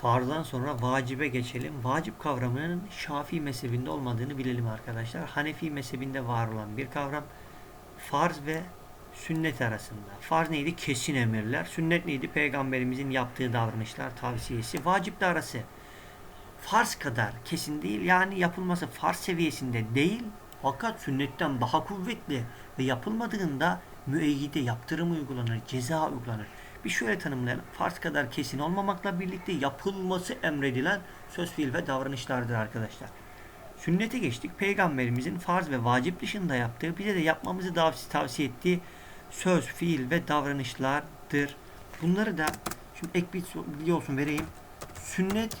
Farzdan sonra vacibe geçelim. Vacip kavramının Şafii mezhebinde olmadığını bilelim arkadaşlar. Hanefi mezhebinde var olan bir kavram. Farz ve sünnet arasında. Farz neydi? Kesin emirler. Sünnet neydi? Peygamberimizin yaptığı davranışlar, tavsiyesi. Vacip de arası. Farz kadar kesin değil. Yani yapılması farz seviyesinde değil. Fakat sünnetten daha kuvvetli ve yapılmadığında müeyyide yaptırım uygulanır, ceza uygulanır. Bir şöyle tanımlayalım. Farz kadar kesin olmamakla birlikte yapılması emredilen söz, fiil ve davranışlardır arkadaşlar. Sünnete geçtik. Peygamberimizin farz ve vacip dışında yaptığı, bize de yapmamızı tavsiye ettiği söz, fiil ve davranışlardır. Bunları da şimdi ek bir bilgi olsun vereyim. Sünnet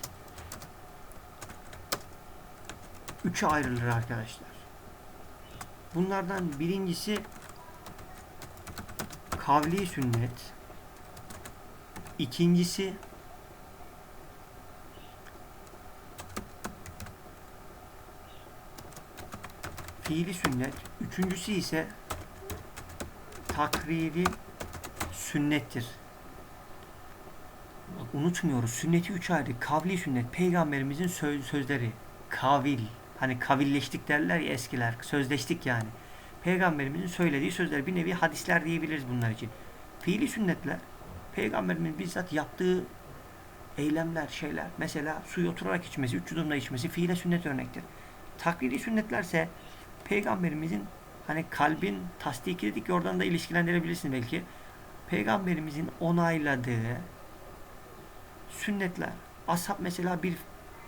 üçe ayrılır arkadaşlar. Bunlardan birincisi kavli sünnet. İkincisi fiili sünnet. Üçüncüsü ise takriri sünnettir. Bak, unutmuyoruz. Sünneti üç ayrı. Kavli sünnet. Peygamberimizin söz, sözleri. Kavil. Hani kavilleştik derler ya eskiler. Sözleştik yani. Peygamberimizin söylediği sözler. Bir nevi hadisler diyebiliriz bunlar için. Fiili sünnetler. Peygamberimin bizzat yaptığı eylemler, şeyler. Mesela suyu oturarak içmesi, üç yudumla içmesi fiile sünnet örnektir. Taklidi sünnetlerse Peygamberimizin hani kalbin tasdiki dedik ki oradan da ilişkilendirebilirsin belki. Peygamberimizin onayladığı sünnetler. Ashab mesela bir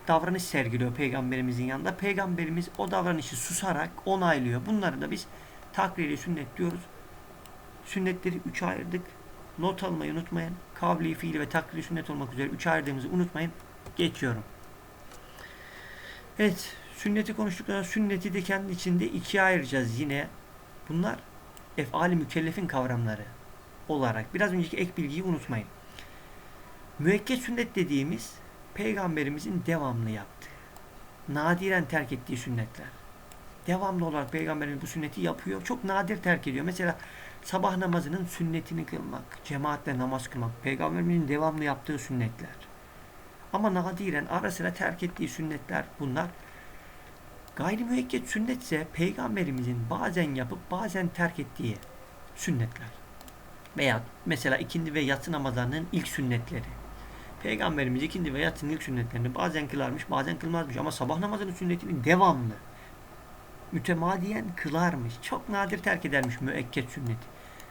davranış sergiliyor peygamberimizin yanında. Peygamberimiz o davranışı susarak onaylıyor. Bunları da biz takriri sünnet diyoruz. Sünnetleri üçe ayırdık. Not almayı unutmayın. Kavli, fiili ve takriri sünnet olmak üzere üç ayırdığımızı unutmayın. Geçiyorum. Evet. Sünneti konuştuktan sonra sünneti de kendi içinde ikiye ayıracağız yine. Bunlar efali mükellefin kavramları olarak. Biraz önceki ek bilgiyi unutmayın. Müekket sünnet dediğimiz peygamberimizin devamlı yaptığı, nadiren terk ettiği sünnetler. Devamlı olarak peygamberimiz bu sünneti yapıyor. Çok nadir terk ediyor. Mesela sabah namazının sünnetini kılmak, cemaatle namaz kılmak, peygamberimizin devamlı yaptığı sünnetler. Ama nadiren ara sıra terk ettiği sünnetler bunlar. Gayri müekket sünnetse peygamberimizin bazen yapıp bazen terk ettiği sünnetler. Veya mesela ikindi ve yatsı namazlarının ilk sünnetleri. Peygamberimiz ikindi ve yatsının ilk sünnetlerini bazen kılarmış bazen kılmazmış ama sabah namazının sünnetini devamlı mütemadiyen kılarmış. Çok nadir terk edermiş müekket sünneti.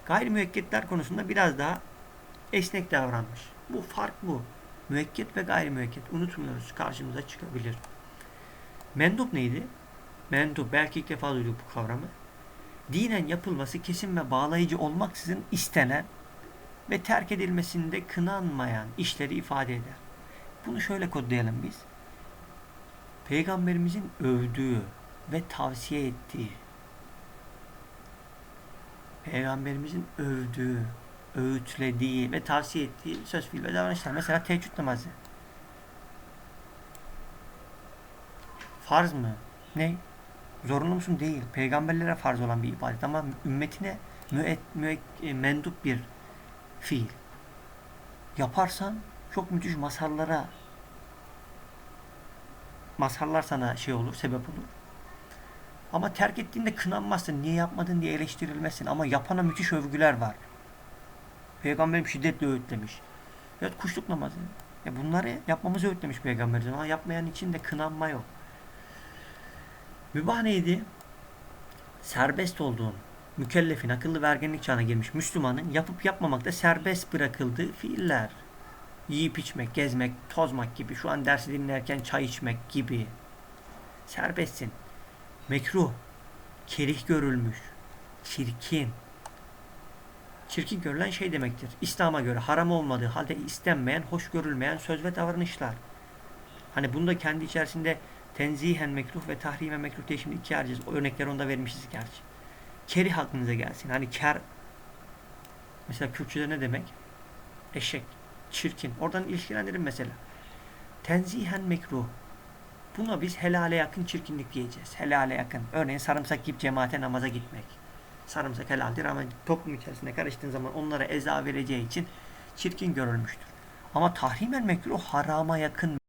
Gayri müekketler konusunda biraz daha esnek davranmış. Bu fark bu. Müekket ve gayri müekket unutmuyoruz. Karşımıza çıkabilir. Mendup neydi? Mendup belki ilk defa duyduk bu kavramı. Dinen yapılması kesin ve bağlayıcı olmaksızın istenen ve terk edilmesinde kınanmayan işleri ifade eder. Bunu şöyle kodlayalım biz. Peygamberimizin övdüğü ve tavsiye ettiği Peygamberimizin övdüğü, öğütlediği ve tavsiye ettiği söz, fiil ve davranışlar. Mesela teheccüd namazı. Farz mı? Ne? Zorunlu musun? Değil. Peygamberlere farz olan bir ibadet ama ümmetine müet, müek, e, mendup bir fiil. Yaparsan çok müthiş mazharlara mazharlar sana şey olur, sebep olur. Ama terk ettiğinde kınanmazsın. Niye yapmadın diye eleştirilmezsin. Ama yapana müthiş övgüler var. Peygamberim şiddetle öğütlemiş. Evet kuşluk namazı. E bunları yapmamızı öğütlemiş Peygamberimiz ama yapmayan için de kınanma yok. Mübah neydi? Serbest olduğun, mükellefin, akıllı ve ergenlik çağına girmiş Müslümanın yapıp yapmamakta serbest bırakıldığı fiiller. Yiyip içmek, gezmek, tozmak gibi, şu an dersi dinlerken çay içmek gibi. Serbestsin. Mekruh, kerih görülmüş, çirkin. Çirkin görülen şey demektir. İslam'a göre haram olmadığı halde istenmeyen, hoş görülmeyen söz ve davranışlar. Hani bunu da kendi içerisinde tenzihen mekruh ve tahrimen mekruh diye şimdi iki arayacağız. O örnekleri onda vermişiz gerçi. Kerih aklınıza gelsin. Hani ker mesela Kürtçe'de ne demek? Eşek, çirkin. Oradan ilişkilendirin mesela. Tenzihen mekruh. Buna biz helale yakın çirkinlik diyeceğiz. Helale yakın. Örneğin sarımsak yiyip cemaate namaza gitmek. Sarımsak helaldir ama toplum içerisinde karıştığın zaman onlara eza vereceği için çirkin görülmüştür. Ama tahrimen mekruh harama yakın